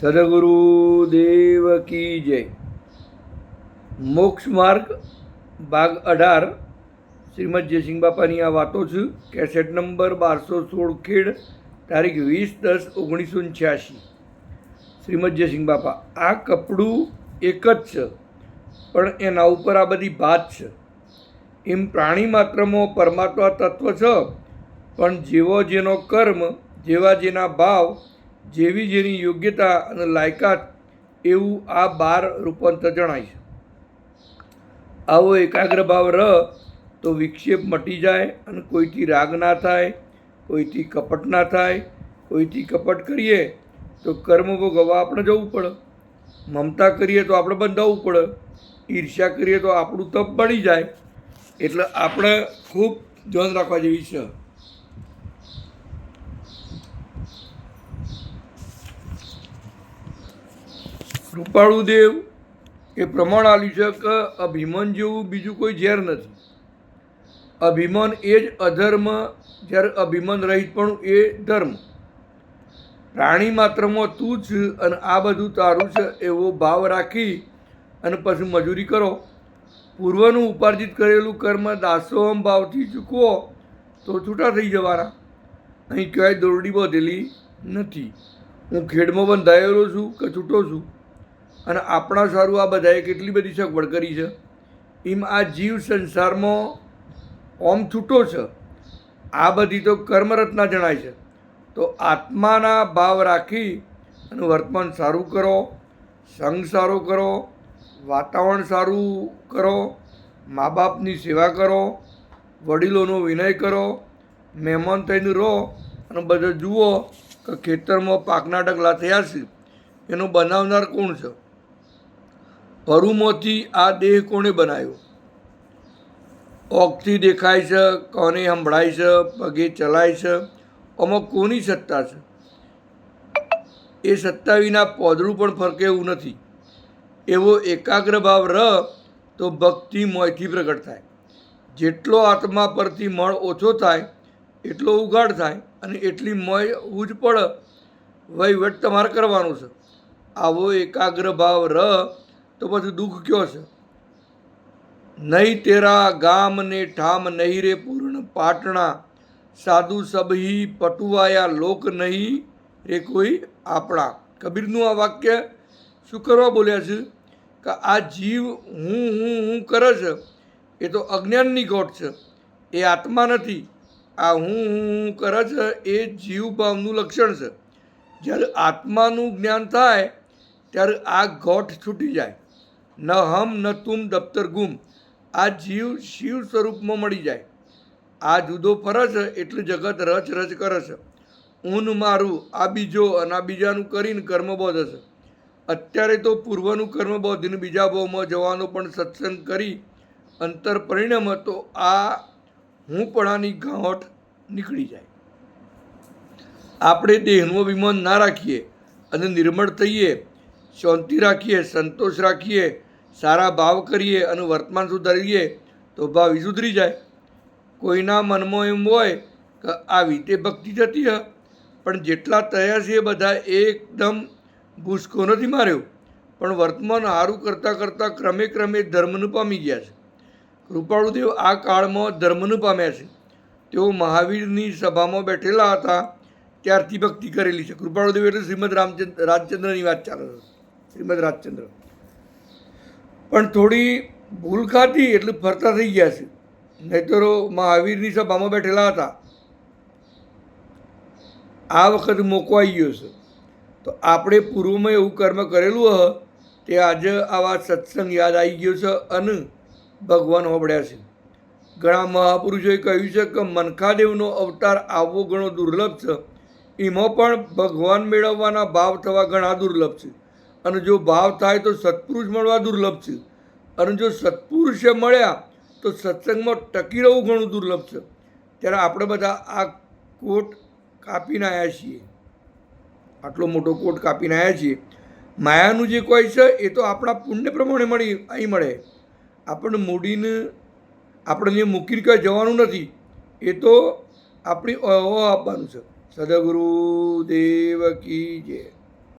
સદગુરુ કી જય. મોક્ષ માર્ગ, ભાગ અઢાર. શ્રીમદ જયસિંહ બાપાની આ વાતો છે, કેસેટ નંબર બારસો સોળ ખેડ, તારીખ વીસ દસ ઓગણીસો છ્યાસી. શ્રીમદ જયસિંહ બાપા, આ કપડું એક જ છે, પણ એના ઉપર આ બધી ભાત છે. એમ પ્રાણી માત્રમાં પરમાત્મા તત્વ છે, પણ જેવો જેનો કર્મ, જેવા જેના ભાવ જેવી જેની યોગ્યતા અને લાયકાત એવું આ બાર રૂપાંતર જણાય છે. આવો એકાગ્ર ભાવ રહ તો વિક્ષેપ મટી જાય અને કોઈથી રાગ ના થાય, કોઈથી કપટ ના થાય, કોઈથી કપટ કરીએ તો કર્મ ભોગવવા આપણે જવું પડે. મમતા કરીએ તો આપણે બંધાવવું પડે. ઈર્ષ્યા કરીએ તો આપણું તપ બની જાય. એટલે આપણે ખૂબ ધ્યાન રાખવા જેવી છે. કૃપાળુ દેવ એ પ્રમાણ કે અભિમાન જેવું બીજું કોઈ ઝેર નથી. અભિમન એ જ અધર્મ, જ્યારે અભિમન રહિત પણ એ ધર્મ. પ્રાણી માત્રમાં તું જ અને આ બધું તારું છે એવો ભાવ રાખી અને પછી મજૂરી કરો. પૂર્વનું ઉપાર્જિત કરેલું કર્મ દાસોહમ ભાવથી ચૂકવો તો છૂટા થઈ જવાના. અહીં ક્યાંય દોરડી બાંધેલી નથી. હું ખેડમાં બંધાયેલો છું કે છૂટો છું? અને આપણા સારું આ બધાએ કેટલી બધી સગવડ કરી છે? એમ આ જીવ સંસારમાં ઓમ છૂટો છે. આ બધી તો કર્મરત્ના જણાય છે. તો આત્માના ભાવ રાખી અને વર્તમાન સારું કરો સંગ સારો કરો, વાતાવરણ સારું કરો મા બાપની સેવા કરો, વડીલોનો વિનય કરો, મહેમાન થઈને રહો અને બધું જુઓ કે ખેતરમાં પાકના ડગલા થયા છે. એનો બનાવનાર કોણ છે? પરુમાંથી આ દેહ કોણે બનાવ્યો? ઓગથી દેખાય છે, કોને સંભળાય છે, પગે ચલાય છે આમાં કોની સત્તા છે? એ સત્તા વિના પોદરું પણ ફરકે એવું નથી. એવો એકાગ્ર ભાવ રહ તો ભક્તિ મોયથી પ્રગટ થાય. જેટલો આત્મા પરથી મળ ઓછો થાય, એટલો ઉગાડ થાય અને એટલી મોય ઉજ પડે વહીવટ તમારે કરવાનું છે. આવો એકાગ્ર ભાવ રહ તો પછી દુઃખ કયો છે? નહીં તેરા ગામ ને ઠામ નહીં રે પૂર્ણ પાટણા. સાધુ સબહી પટુવાયા લોક નહીં રે કોઈ આપણા. કબીરનું આ વાક્ય શું કરવા બોલ્યા છે? કે આ જીવ હું હું હું કરે છે, એ તો અજ્ઞાનની ગોઠ છે. એ આત્મા નથી. આ હું હું હું કરે છે, એ જીવભાવનું લક્ષણ છે. જ્યારે આત્માનું જ્ઞાન થાય, ત્યારે આ ગોઠ છૂટી જાય. ન હમ ન તુમ દફતર ગુમ. આ જીવ શિવ સ્વરૂપમાં મળી જાય. આ જુદો ફરે છે એટલું જગત રચ રચ કરે છે ઊન મારું, આ બીજો અને આ બીજાનું કરીને કર્મબોધ હશે અત્યારે તો પૂર્વનું કર્મબોધીને બીજા ભાવમાં જવાનો પણ સત્સંગ કરી અંતર પરિણમ તો આ હુંપણાની ગાંઠ નીકળી જાય. આપણે દેહનું અભિમાન ના રાખીએ અને નિર્મળ થઈએ, શાંતિ રાખીએ, સંતોષ રાખીએ સારા ભાવ કરીએ અને વર્તમાન સુધારીએ, તો ભાવ સુધરી જાય. કોઈના મનમાં એમ હોય કે આવી તે ભક્તિ જતી હ, પણ જેટલા તૈયાર છે એ બધા એકદમ ભૂસકો નથી માર્યો. પણ વર્તમાન સારું કરતાં કરતાં ક્રમે ક્રમે ધર્મનું પામી ગયા છે. કૃપાળુદેવ આ કાળમાં ધર્મનું પામ્યા છે. તેઓ મહાવીરની સભામાં બેઠેલા હતા, ત્યારથી ભક્તિ કરેલી છે. કૃપાળુદેવ એટલે શ્રીમદ રામચંદ્ર, રાજચંદ્રની વાત ચાલે છે. શ્રીમદ રાજચંદ્ર. પણ થોડી ભૂલ ખાતી એટલે ફરતા થઈ ગયા છે. નહીતરો મહાવીરની સભામાં બેઠેલા હતા. આ વખત મોકો આવી ગયો છે. તો આપણે પૂર્વમાં એવું કર્મ કરેલું હ, તે આજે આવા સત્સંગ યાદ આવી ગયો છે અને ભગવાન હોબળ્યા છે. ઘણા મહાપુરુષોએ કહ્યું છે કે મનખાદેવનો અવતાર આવવો ઘણો દુર્લભ છે. એમાં પણ ભગવાન મેળવવાના ભાવ થવા ઘણા દુર્લભ છે. અને જો ભાવ થાય તો સત્પુરુષ મળવા દુર્લભ છે. અને જો સત્પુરુષે મળ્યા તો સત્સંગમાં ટકી રહેવું ઘણું દુર્લભ છે. ત્યારે આપણે બધા આ કોટ કાપીને આવ્યા છીએ. આટલો મોટો કોટ કાપીને આવ્યા છીએ. માયાનું જે કોઈ છે એ તો આપણા પુણ્ય પ્રમાણે મળી, અહીં મળે. આપણને મૂડીને, આપણને મૂકીને કંઈ જવાનું નથી, એ તો આપણી ઓ આપવાનું છે. સદગુરુ દેવ જય.